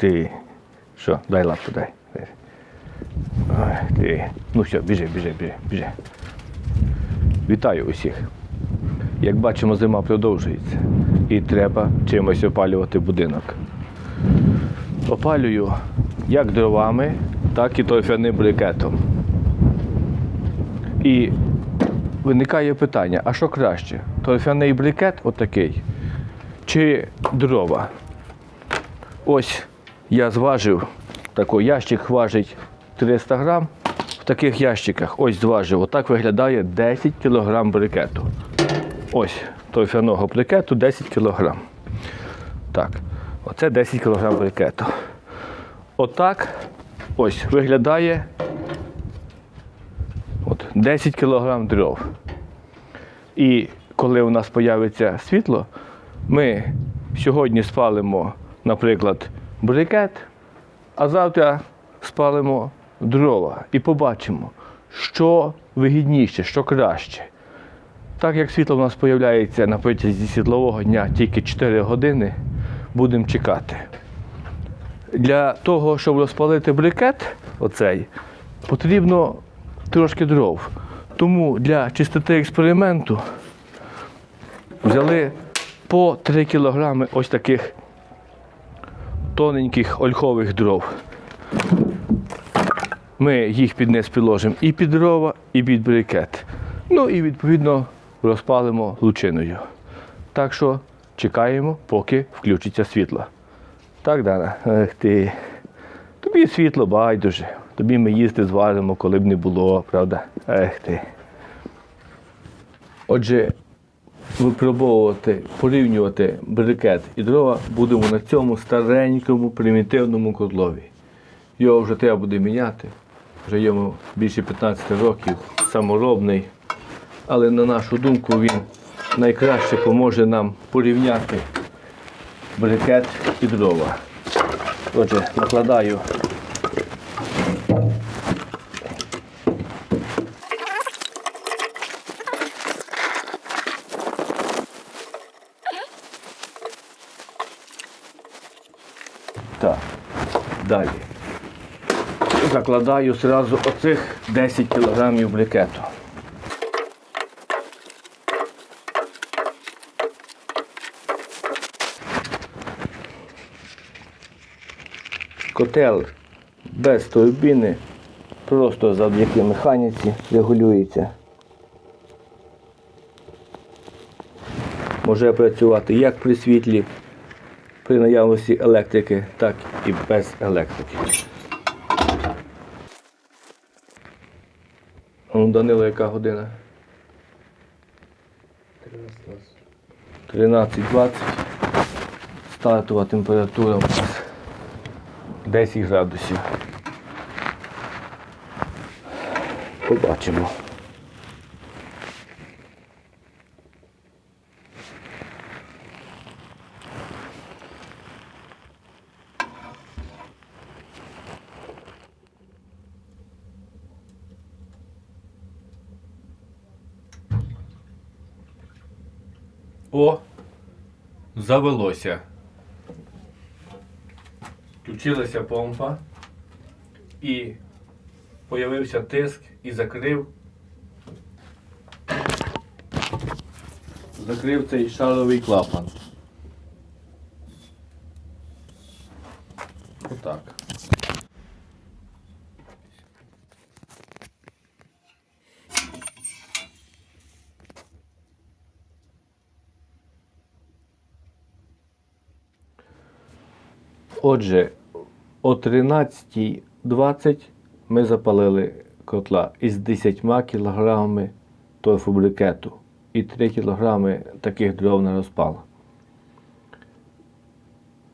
ти. Що, дай лапу, дай. Ой, ти. Ну все, біжи, біжи, біжи, біжи. Вітаю усіх. Як бачимо, зима продовжується. І треба чимось опалювати будинок. Опалюю як дровами, так і торфяним брикетом. І виникає питання: а що краще? Торфяний брикет отакий, чи дрова? Ось я зважив, такий ящик важить 300 грам. В таких ящиках ось зважив, отак виглядає 10 кг брикету. Ось торфяного брикету 10 кг. Так, оце 10 кг брикету. Отак ось виглядає от, 10 кг дров. І коли у нас з'явиться світло, ми сьогодні спалимо, наприклад, брикет, а завтра спалимо дрова і побачимо, що вигідніше, що краще. Так як світло у нас з'являється на протязі світлового дня тільки 4 години, будемо чекати. Для того, щоб розпалити брикет, оцей, потрібно трошки дров. Тому для чистоти експерименту взяли по 3 кілограми ось таких тоненьких ольхових дров. Ми їх під низ підложимо і під дрова, і під брикет. Ну і відповідно розпалимо лучиною. Так що чекаємо, поки включиться світло. Так, Дана, ех ти. Тобі світло байдуже. Тобі ми їсти зваримо, коли б не було, правда? Ех ти. Отже, випробовувати, порівнювати брикет і дрова будемо на цьому старенькому примітивному котлові. Його вже треба буде міняти. Вже йому більше 15 років, саморобний. Але на нашу думку він найкраще поможе нам порівняти брикет і дрова. Отже, накладаю далі. Закладаю одразу оцих 10 кілограмів брикету. Котел без турбіни, просто завдяки механіці регулюється. Може працювати як при світлі, при наявності електрики, так і без електрики. Ну, Данило, яка година? 13.20. Стартова температура у нас 10 градусів. Побачимо. Завелося. Включилася помпа і появився тиск і закрив. Закрив цей шаровий клапан. Отак. Отже, о 13.20 ми запалили котла із 10 кілограмами торфобрикету і 3 кілограми таких дров на розпал.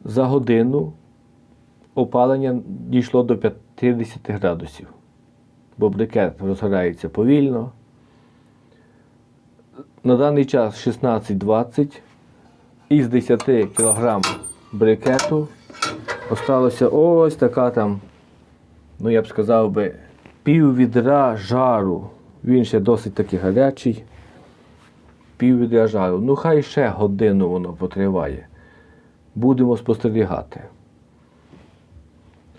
За годину опалення дійшло до 50 градусів, бо брикет розгорається повільно. На даний час 16.20 із 10 кг брикету Осталося ось така там, ну я б сказав би, пів відра жару. Він ще досить таки гарячий. Пів відра жару. Ну хай ще годину воно потриває. Будемо спостерігати.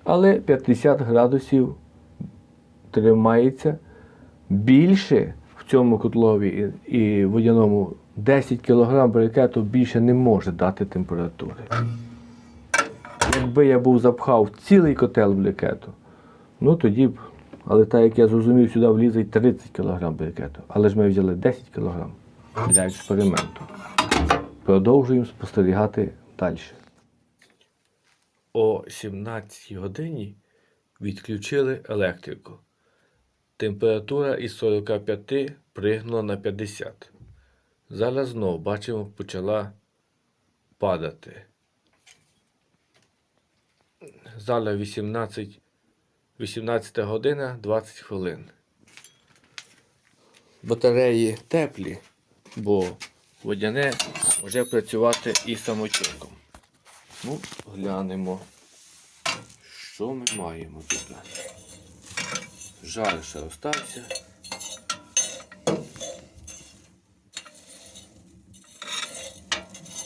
Але 50 градусів тримається більше в цьому котлові і, водяному 10 кг брикету більше не може дати температури. Якби я був запхав цілий котел брикету, ну тоді б, але так як я зрозумів, сюди влізе й 30 кг брикету. Але ж ми взяли 10 кг для експерименту. Продовжуємо спостерігати далі. О 17 годині відключили електрику. Температура із 45 пригнула на 50. Зараз знову бачимо, почала падати. Зараз 18, 18 година 20 хвилин. Батареї теплі, бо водяне може працювати і самотюком. Ну, глянемо, що ми маємо тут. Жар ще остався.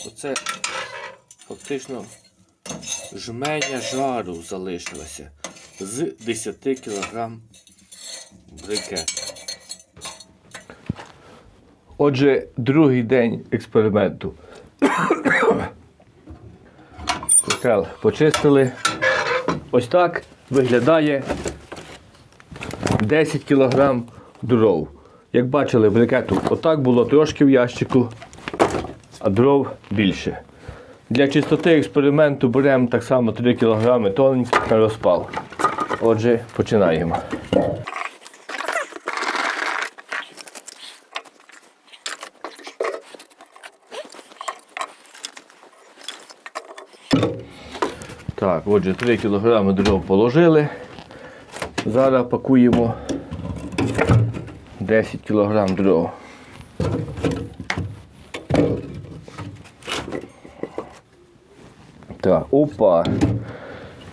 Оце фактично жменя жару залишилося з 10 кг брикету. Отже, другий день експерименту. Котел почистили. Ось так виглядає 10 кг дров. Як бачили, брикету отак було трошки в ящику, а дров більше. Для чистоти експерименту беремо так само 3 кг тоненьких на розпал. Отже, починаємо. Так, отже, 3 кг дров положили. Зараз пакуємо 10 кг дров. Так, опа.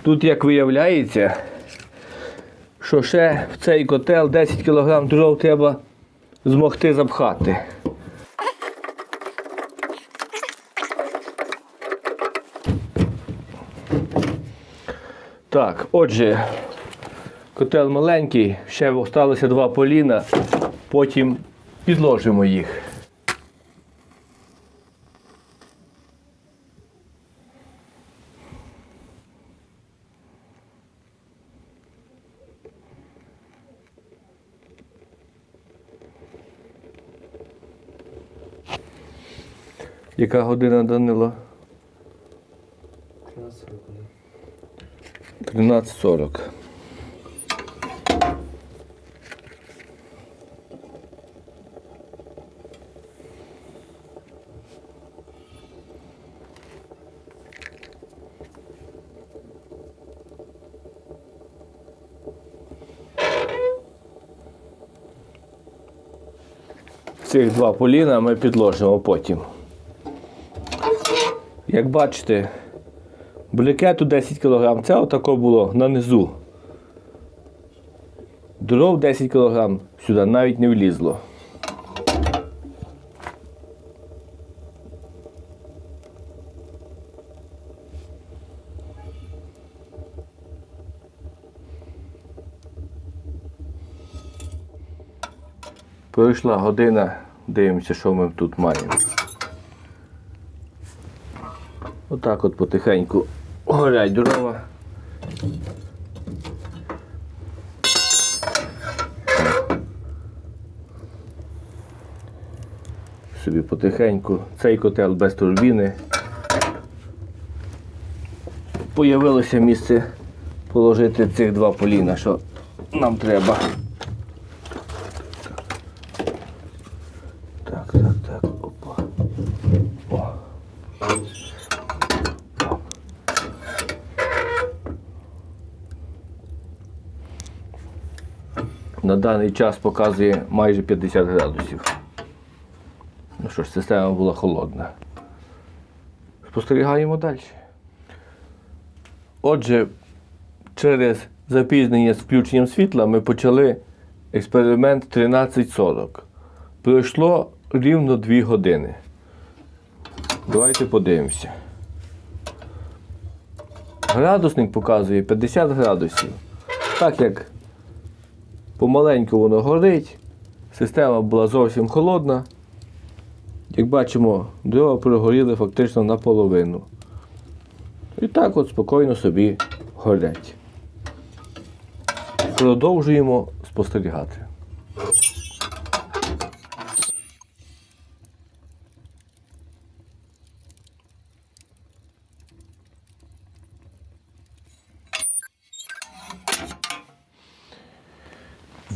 Тут, як виявляється, що ще в цей котел 10 кг дров треба змогти запхати. Так, отже, котел маленький, ще залишилося два поліна, потім підложимо їх. Яка година Данило? 13.40. Цих два поліна ми підложимо потім. Як бачите, Брикету 10 кг. Це отако було на низу. Дров 10 кг сюди навіть не влізло. Пройшла година, дивимося, що ми тут маємо. Отак от потихеньку горять дрова. Собі потихеньку. Цей котел без турбіни. Появилося місце положити цих два поліна, що нам треба. Так, так, так, опа. О. На даний час показує майже 50 градусів. Ну що ж, система була холодна. Спостерігаємо далі. Отже, через запізнення з включенням світла ми почали експеримент 13.40. Пройшло рівно 2 години. Давайте подивимося. Градусник показує 50 градусів. Так як помаленьку воно горить, система була зовсім холодна. Як бачимо, дрова прогоріли фактично наполовину. І так от спокійно собі горять. Продовжуємо спостерігати.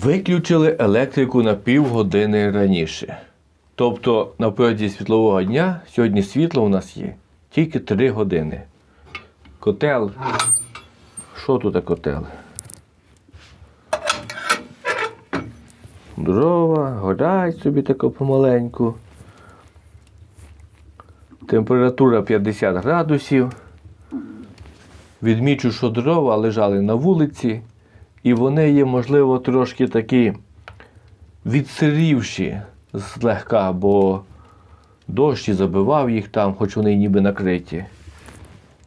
Виключили електрику на півгодини раніше. Тобто на періоді світлового дня сьогодні світло у нас є тільки 3 години. Котел. Що тут котел? Дрова, горять собі тако помаленьку. Температура 50 градусів. Відмічу, що дрова лежали на вулиці, і вони є, можливо, трошки такі відсирівші злегка, бо дощ і забивав їх там, хоч вони ніби накриті.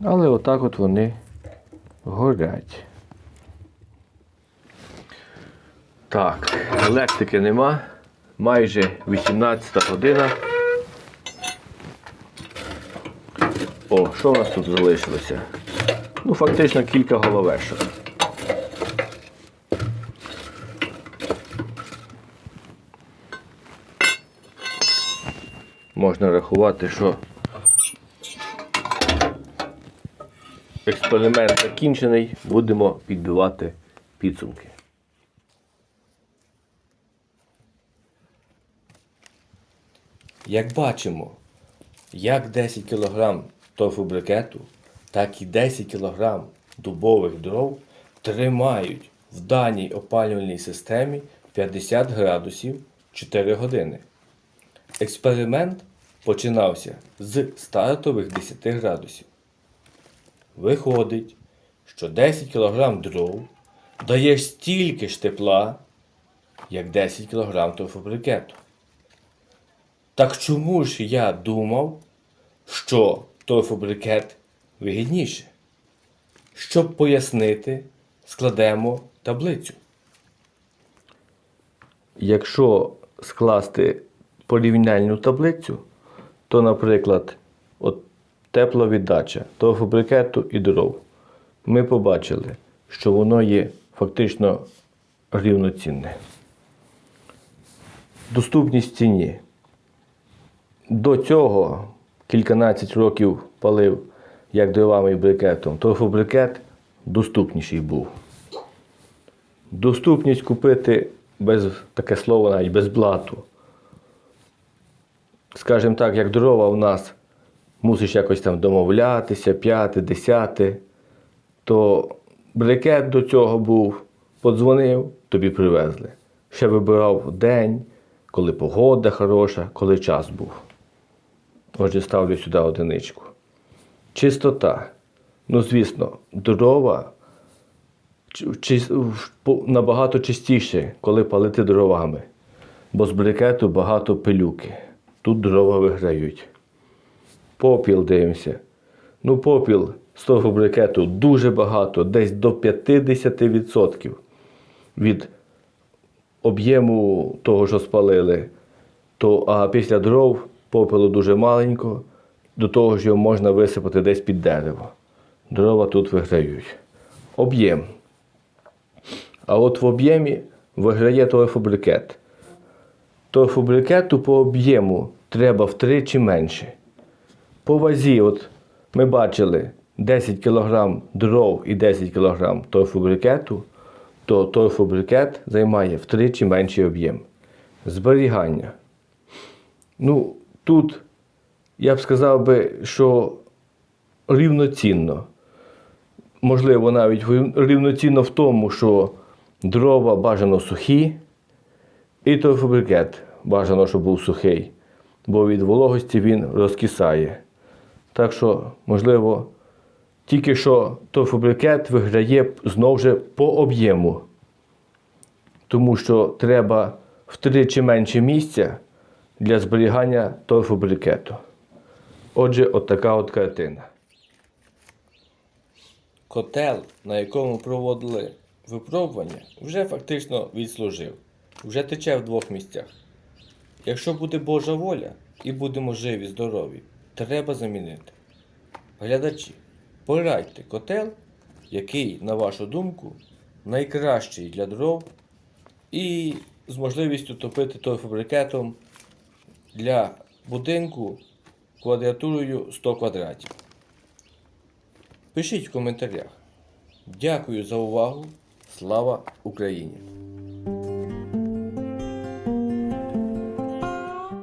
Але отак от вони горять. Так, електрики нема. Майже 18 година. О, що у нас тут залишилося? Ну, фактично кілька головешок. Можна рахувати, що експеримент закінчений, будемо підбивати підсумки. Як бачимо, як 10 кг торфобрикету, так і 10 кг дубових дров тримають в даній опалювальній системі 50 градусів 4 години. Експеримент починався з стартових 10 градусів. Виходить, що 10 кг дров дає стільки ж тепла, як 10 кг торфобрикету. Так чому ж я думав, що торфобрикет вигідніше? Щоб пояснити, складемо таблицю. Якщо скласти порівняльну таблицю, то, наприклад, от тепловіддача торфобрикету і дров, ми побачили, що воно є фактично рівноцінне. Доступність ціні. До цього кільканадцять років палив як дровами і брикетом, торфобрикет доступніший був. Доступність купити без таке слово навіть без блату. Скажімо так, як дрова у нас мусиш якось там домовлятися, п'яти, десяти, то брикет до цього був, подзвонив, тобі привезли. Ще вибирав день, коли погода хороша, коли час був. Отже, ставлю сюди одиничку. Чистота. Ну, звісно, дрова набагато чистіше, коли палити дровами. Бо з брикету багато пилюки. Тут дрова виграють. Попіл дивимося. Ну, попіл з того брикету дуже багато, десь до 50% від об'єму того, що спалили. То, а після дров попелу дуже маленько, до того ж його можна висипати десь під дерево. Дрова тут виграють. Об'єм. А от в об'ємі виграє торфобрикет. Торфобрикету по об'єму треба втричі менше. По вазі, от ми бачили 10 кг дров і 10 кг торфобрикету, то торфобрикет займає втричі менший об'єм. Зберігання. Ну, тут я б сказав би, що рівноцінно. Можливо, навіть рівноцінно в тому, що дрова бажано сухі, і торфобрикет бажано, щоб був сухий, бо від вологості він розкисає. Так що, можливо, тільки що торфобрикет виграє знову ж по об'єму, тому що треба втричі менше місця для зберігання торфобрикету. Отже, от така от картина. котел, на якому проводили випробування, вже фактично відслужив. Вже тече в двох місцях. Якщо буде Божа воля і будемо живі, здорові, треба замінити. Глядачі, порадьте котел, який, на вашу думку, найкращий для дров і з можливістю топити торфобрикетом для будинку квадратурою 100 квадратів. Пишіть в коментарях. Дякую за увагу. Слава Україні!